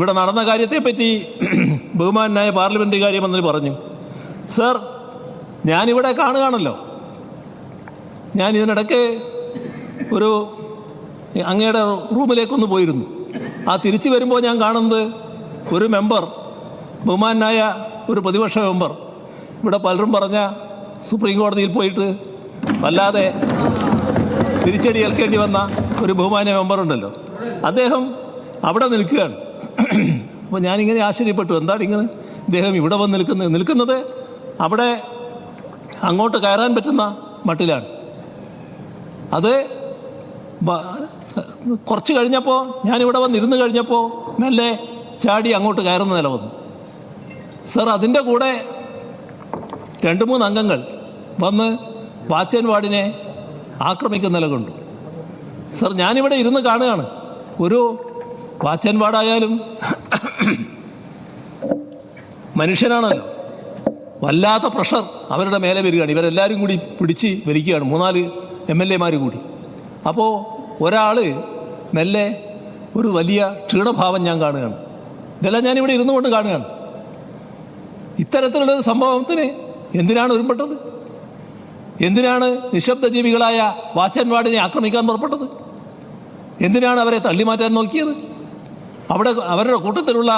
ഇവിടെ നടന്ന കാര്യത്തെപ്പറ്റി ബഹുമാനായ പാർലമെന്ററി കാര്യമന്ത്രി പറഞ്ഞു സർ ഞാനിവിടെ കാണുകയാണല്ലോ. ഞാൻ ഇതിനിടയ്ക്ക് ഒരു അങ്ങയുടെ റൂമിലേക്കൊന്ന് പോയിരുന്നു. ആ തിരിച്ചു വരുമ്പോൾ ഞാൻ കാണുന്നത് ഒരു മെമ്പർ ബഹുമാനായ ഒരു പ്രതിപക്ഷ മെമ്പർ. ഇവിടെ പലരും പറഞ്ഞ സുപ്രീം കോടതിയിൽ പോയിട്ട് വല്ലാതെ തിരിച്ചടി ഏൽക്കേണ്ടി വന്ന ഒരു ബഹുമാന്യ മെമ്പറുണ്ടല്ലോ അദ്ദേഹം അവിടെ നിൽക്കുകയാണ്. അപ്പോൾ ഞാനിങ്ങനെ ആശ്ചര്യപ്പെട്ടു. എന്താണ് ഇങ്ങനെ ഇദ്ദേഹം ഇവിടെ വന്ന് നിൽക്കുന്നത് നിൽക്കുന്നത്? അവിടെ അങ്ങോട്ട് കയറാൻ പറ്റുന്ന മട്ടിലാണ്. അത് കുറച്ച് കഴിഞ്ഞപ്പോൾ ഞാനിവിടെ വന്നിരുന്ന് കഴിഞ്ഞപ്പോൾ മെല്ലെ ചാടി അങ്ങോട്ട് കയറുന്ന നില വന്നു. സർ അതിന്റെ കൂടെ രണ്ട് മൂന്ന് അംഗങ്ങൾ വന്ന് വാച്ചൻ വാർഡിനെ ആക്രമിക്കുന്ന നില കൊണ്ടു. സർ ഞാനിവിടെ ഇരുന്ന് കാണുകയാണ്. ഒരു വാച്ചൻ പാടായാലും മനുഷ്യനാണല്ലോ. വല്ലാത്ത പ്രഷർ അവരുടെ മേലെ വരികയാണ്. ഇവരെല്ലാവരും കൂടി പിടിച്ച് വലിക്കുകയാണ്. മൂന്നാൽ എം എൽ എമാർ കൂടി. അപ്പോൾ ഒരാൾ മെല്ലെ ഒരു വലിയ ക്ഷീണഭാവം ഞാൻ കാണുകയാണ്. ഇതെല്ലാം ഞാനിവിടെ ഇരുന്നു കൊണ്ട് കാണുകയാണ്. ഇത്തരത്തിലുള്ള സംഭവത്തിന് എന്തിനാണ് ഒരുമ്പെട്ടത്? എന്തിനാണ് നിശബ്ദ ജീവികളായ വാച്ചൻവാടിനെ ആക്രമിക്കാൻ പുറപ്പെട്ടത്? എന്തിനാണ് അവരെ തള്ളിമാറ്റാൻ നോക്കിയത്? അവിടെ അവരുടെ കൂട്ടത്തിലുള്ള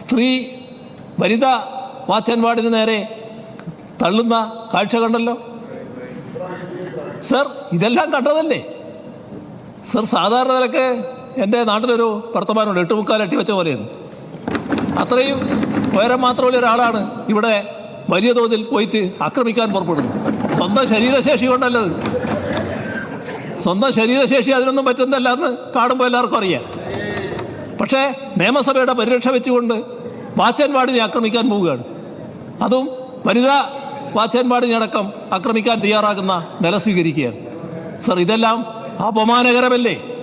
സ്ത്രീ വനിതാ വാച്ചൻവാടിന് നേരെ തള്ളുന്ന കാഴ്ച കണ്ടല്ലോ? സർ ഇതെല്ലാം കണ്ടതല്ലേ? സർ സാധാരണ നിലയ്ക്ക് എന്റെ നാട്ടിലൊരു വർത്തമാനമുണ്ട് എട്ട് മുക്കാൽ എട്ടി വെച്ച പോലെയെന്ന് അത്രയും ഉയരം മാത്രമുള്ള ഒരാളാണ് ഇവിടെ വലിയ തോതിൽ പോയിട്ട് ആക്രമിക്കാൻ പുറപ്പെടുന്നത്. സ്വന്തം ശരീരശേഷി കൊണ്ടല്ലത്. സ്വന്തം ശരീരശേഷി അതിനൊന്നും പറ്റുന്നതല്ല എന്ന് കാണുമ്പോൾ എല്ലാവർക്കും അറിയാം. പക്ഷേ നിയമസഭയുടെ പരിരക്ഷ വെച്ചുകൊണ്ട് വാച്ചൻപാടിനെ ആക്രമിക്കാൻ പോവുകയാണ്. അതും വനിതാ വാച്ചൻപാടിനടക്കം ആക്രമിക്കാൻ തയ്യാറാകുന്ന നില സ്വീകരിക്കുകയാണ്. സർ ഇതെല്ലാം അപമാനകരമല്ലേ?